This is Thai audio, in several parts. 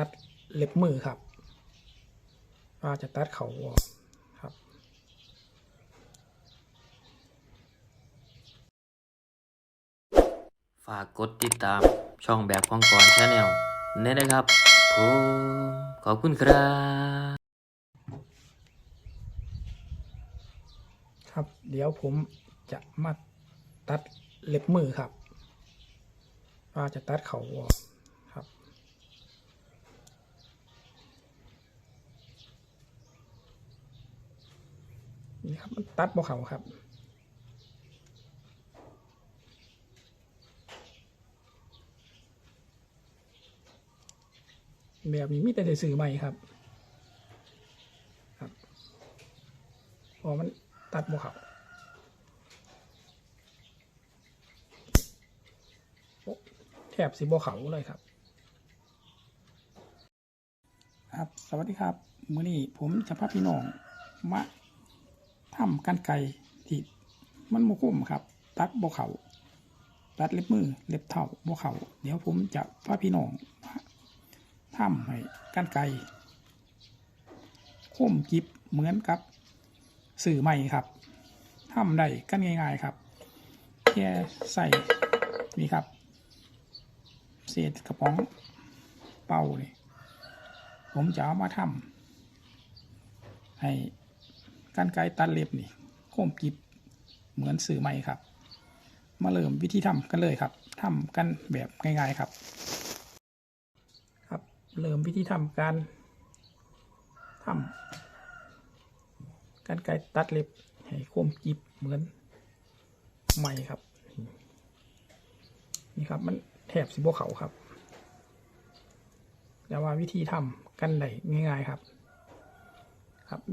ตัดเล็บมือครับว่าจะตัดเขาออกครับ ฝากกดติดตามช่องแบบของกอนชาแนลนี่นะครับผมขอบคุณครับ ครับ เดี๋ยวผมจะมาตัดเล็บมือครับว่าจะตัดเขาออกครับ นี่ครับมันตัดบ่เขาครับ แบบนี้มีแต่ได้ซื้อใหม่ครับครับพอมันตัดบ่เขาแทบสิบ่เขาเลยครับครับ สวัสดีครับ มื้อนี้ผมจะพาพี่น้อง มา ทำกันไก่ที่มันโมคุ้มครับ ตัดบ่เขาตัดเล็บมือเล็บเท้าบ่เขาเดี๋ยวผมจะพาพี่น้องทำให้กันไก่คมกิบเหมือนกับสื่อใหม่ครับทำได้กันง่าย ๆครับแค่ใส่นี่ครับ เศษกระป๋องเป่านี่ผมจะเอามาทำให้ การไกตัดเล็บนี่คมกริบเหมือนสื่อใหม่ครับ มาเริ่มวิธีทำกันเลยครับทำกันแบบง่ายๆครับ ครับเริ่มวิธีทำการทำการไกตัดเล็บให้คมกริบเหมือนใหม่ครับ นี่ครับมันแถบสิบวเขาครับแต่ว่าวิธีทำกันได้ง่าย ๆ ครับ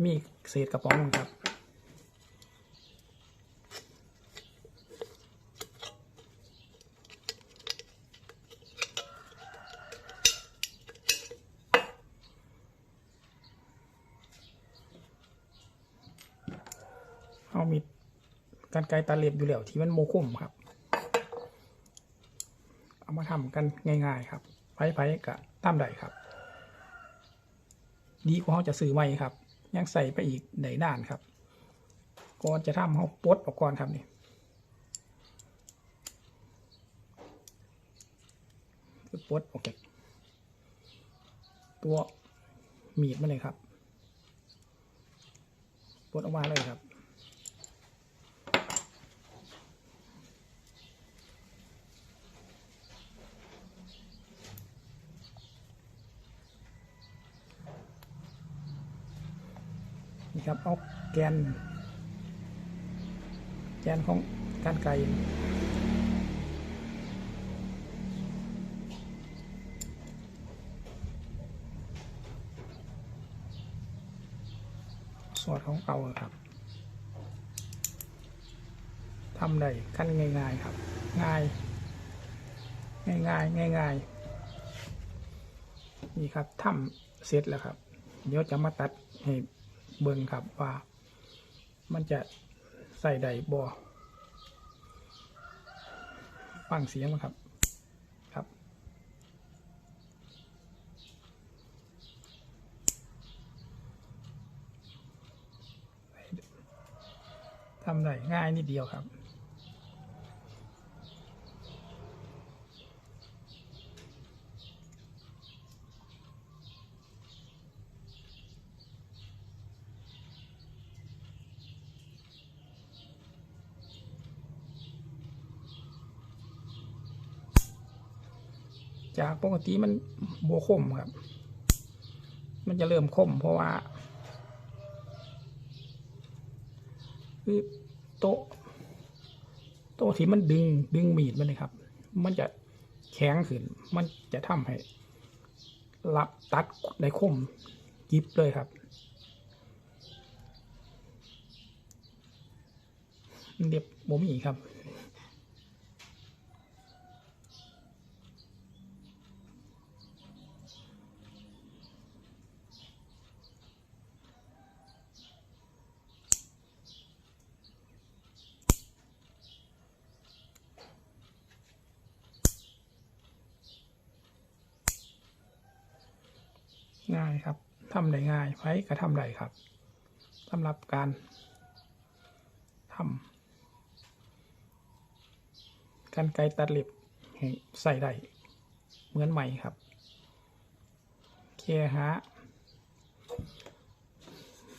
มีเศษกระป๋องครับเอามีกันไกรตาเล็บอยู่แล้วที่มันโมคุมครับ เอามาทำกันง่าย ๆ ครับไผ่ๆกับตามใดครับ ดีกว่าเขาจะซื้อใหม่ครับ ยังใส่ไปอีกไหนด้านครับก่อนจะทำเขาปลดออกก่อนครับนี่ปลดออกจากตัวมีดมาเลยครับปลดออกมาเลยครับ นี่ ครับเอาแกน แกนของการไก่สอดของเก่าครับทำได้ขั้นง่าย ๆ ครับ ง่าย ง่ายๆง่ายๆนี่ครับทำเสร็จแล้วครับ เดี๋ยวจะมาตัดให้ เบิ่งครับว่า มันจะใส่ใดบ่ฟังเสียงมั้งครับครับทำได้ง่ายนิดเดียวครับ จากปกติมันโบวคมครับ มันจะเริ่มคมเพราะว่าคือโต๊ะโต๊ะที่มันดึงดึงมีดมันเลยครับ มันจะแข็งขึ้น มันจะทำให้รับตัดในคมยิบเลยครับเรียบโมมีครับ ง่ายครับทำได้ง่ายไผก็ทำได้ครับสำหรับการทำกันไกรตัดเล็บใส่ได้เหมือนใหม่ครับแค่หา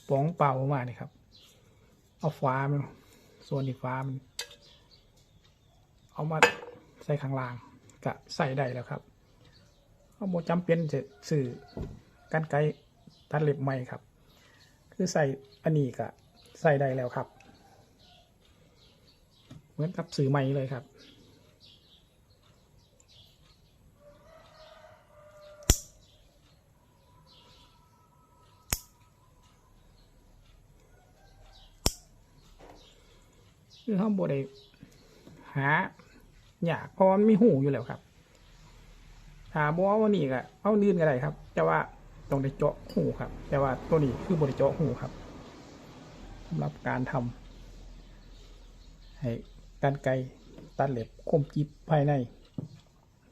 ป๋องเป่ามานี่ครับ เอาฟ้ามันส่วนที่ฟ้ามัน เอามาใส่ข้างล่าง ก็ใส่ได้แล้วครับ เอาโมจำเป็นจะสื่อ กันไกตัดเล็บใหม่ครับ คือใส่อันนี้ก็ใส่ได้แล้วครับ เหมือนกับสื่อใหม่เลยครับ คือเขาบได้หาอยากเพราะว่ามันมีหูอยู่แล้วครับถามว่าวันนี้ก็เอานื่นก็ได้ครับ แต่ว่า ต้องได้เจาะหูครับ แต่ว่าตัวนี้คือบริเจาะหูครับสำหรับการทำให้การไกรตัดเล็บคมจิบภายใน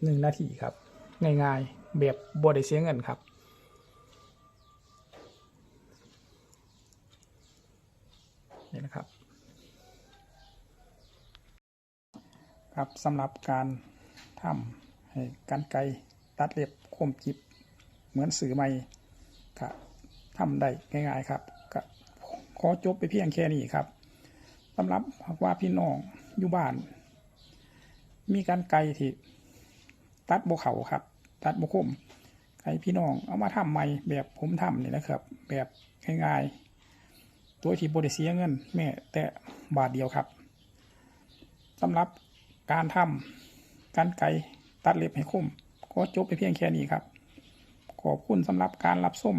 หนึ่งนาทีครับ ง่ายๆแบบบริเสียเงินครับนี่นะครับครับสำหรับการทำให้การไกรตัดเล็บคมจิบ เหมือนสื่อใหม่ก็ทำได้ง่ายๆครับก็ขอจบไปเพียงแค่นี้ครับสำหรับหากว่าพี่น้องอยู่บ้าน มีการไกรที่ตัดบเขาครับ ตัดบคมไกรพี่น้องเอามาทำใหม่แบบผมทำนี่นะครับ แบบง่ายๆตัวที่บริเสียเงิน แม่แต่บาทเดียวครับสำหรับการทำการไกรตัดเล็บให้คมก็จบไปเพียงแค่นี้ครับ ขอบคุณสำหรับการรับชม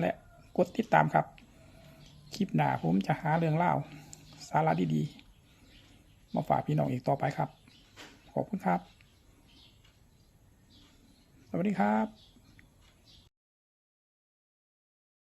และกดติดตามครับ คลิปหน้าผมจะหาเรื่องเล่าสาระดีๆ มาฝากพี่น้องอีกต่อไปครับ ขอบคุณครับ สวัสดีครับ